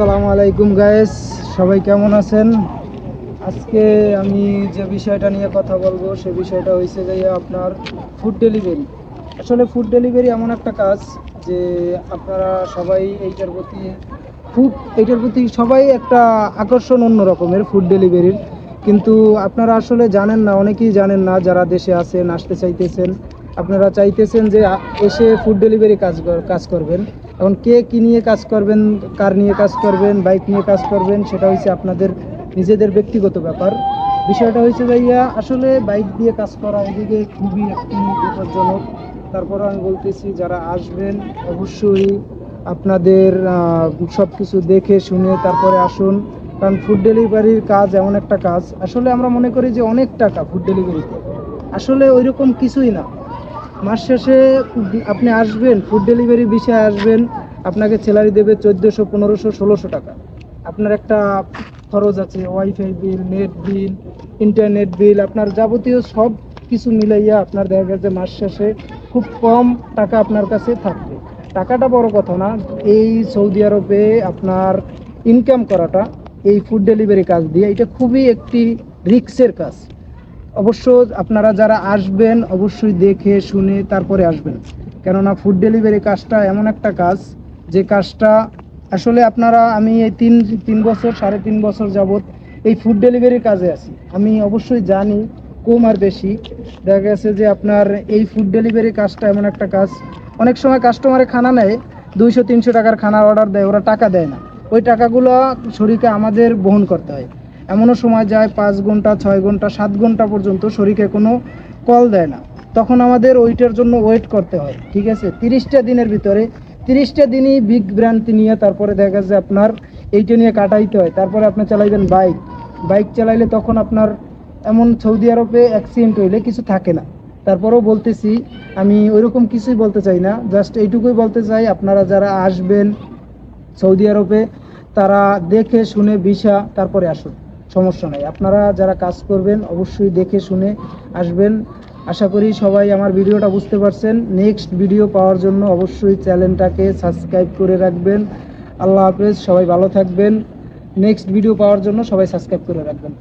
আসসালামু আলাইকুম গায়েস সবাই কেমন আছেন? আজকে আমি যে বিষয়টা নিয়ে কথা বলব, সে বিষয়টা হয়েছে যে আপনার ফুড ডেলিভারি আসলে ফুড ডেলিভারি এমন একটা কাজ যে আপনারা সবাই এইটার প্রতি খুব এইটার প্রতি সবাই একটা আকর্ষণ অন্য রকমের ফুড ডেলিভারির কিন্তু আপনারা আসলে জানেন না, অনেকেই জানেন না যারা দেশে আছেন, আসতে চাইতেছেন। আপনারা চাইতেছেন যে এসে ফুড ডেলিভারি কাজ কাজ করবেন। এখন কে কি নিয়ে কাজ করবেন, কার নিয়ে কাজ করবেন বাইক নিয়ে কাজ করবেন, সেটা হচ্ছে আপনাদের নিজেদের ব্যক্তিগত ব্যাপার। বিষয়টা হয়েছে ভাইয়া আসলে বাইক দিয়ে কাজ করা এদিকে খুবই একটি বিপজ্জনক। তারপরে আমি বলতেছি, যারা আসবেন, অবশ্যই আপনাদের সব কিছু দেখে শুনে তারপরে আসুন। কারণ ফুড ডেলিভারির কাজ এমন একটা কাজ। আসলে আমরা মনে করি যে অনেক টাকা ফুড ডেলিভারিতে আসলে ওইরকম কিছুই না। মাস শেষে আপনি আসবেন ফুড ডেলিভারি বিষয়ে আসবেন, আপনাকে স্যালারি দেবে চোদ্দোশো, পনেরোশো, ষোলোশো টাকা। আপনার একটা খরচ আছে wifi bill net bill internet bill আপনার যাবতীয় সব কিছু মিলাইয়া আপনার দেখা গেছে মাস শেষে খুব কম টাকা আপনার কাছে থাকবে। টাকাটা বড় কথা না, এই সৌদি আরবে আপনার ইনকাম করাটা, এই ফুড ডেলিভারি কাজ দিয়ে, এটা খুবই একটি রিক্সের কাজ। অবশ্য আপনারা যারা আসবেন, অবশ্যই দেখে শুনে তারপরে আসবেন। কেননা ফুড ডেলিভারি কাজটা এমন একটা কাজ, যে কাজটা আসলে আপনারা, আমি এই তিন তিন বছর, সাড়ে তিন বছর যাবত এই ফুড ডেলিভারির কাজে আছি। আমি অবশ্যই জানি, কম আর বেশি। দেখা গেছে যে আপনার এই ফুড ডেলিভারি কাজটা এমন একটা কাজ। অনেক সময় কাস্টমারে খানা নেয়, দুইশো, তিনশো টাকার খানার অর্ডার দেয়, ওরা টাকা দেয় না। ওই টাকাগুলো শরীরকে আমাদের বহন করতে হয়। এমনও সময় যায় পাঁচ ঘণ্টা, ছয় ঘণ্টা, সাত ঘণ্টা পর্যন্ত শরীরকে কোনো কল দেয় না। তখন আমাদের ওইটার জন্য ওয়েট করতে হয়, ঠিক আছে? তিরিশটা দিনের ভিতরে, তিরিশটা দিনই বিগ ব্র্যান্ড নিয়ে তারপরে দেখা যাচ্ছে আপনার এইটা নিয়ে কাটাইতে হয়। তারপরে আপনি চালাইবেন বাইক। বাইক চালাইলে তখন আপনার এমন সৌদি আরবে অ্যাক্সিডেন্ট হইলে কিছু থাকে না। তারপরেও বলতেছি, আমি ওইরকম কিছুই বলতে চাই না। জাস্ট এইটুকুই বলতে চাই, আপনারা যারা আসবেন সৌদি আরবে, তারা দেখে, শুনে, ভিসা, তারপরে আসুন। সমস্যা নাই। আপনারা যারা কাজ করবেন, অবশ্যই দেখে শুনে আসবেন। আশা করি সবাই আমার ভিডিওটা বুঝতে পারছেন। নেক্সট ভিডিও পাওয়ার জন্য অবশ্যই চ্যানেলটাকে সাবস্ক্রাইব করে রাখবেন। আল্লাহ হাফেজ, সবাই ভালো থাকবেন। নেক্সট ভিডিও পাওয়ার জন্য সবাই সাবস্ক্রাইব করে রাখবেন।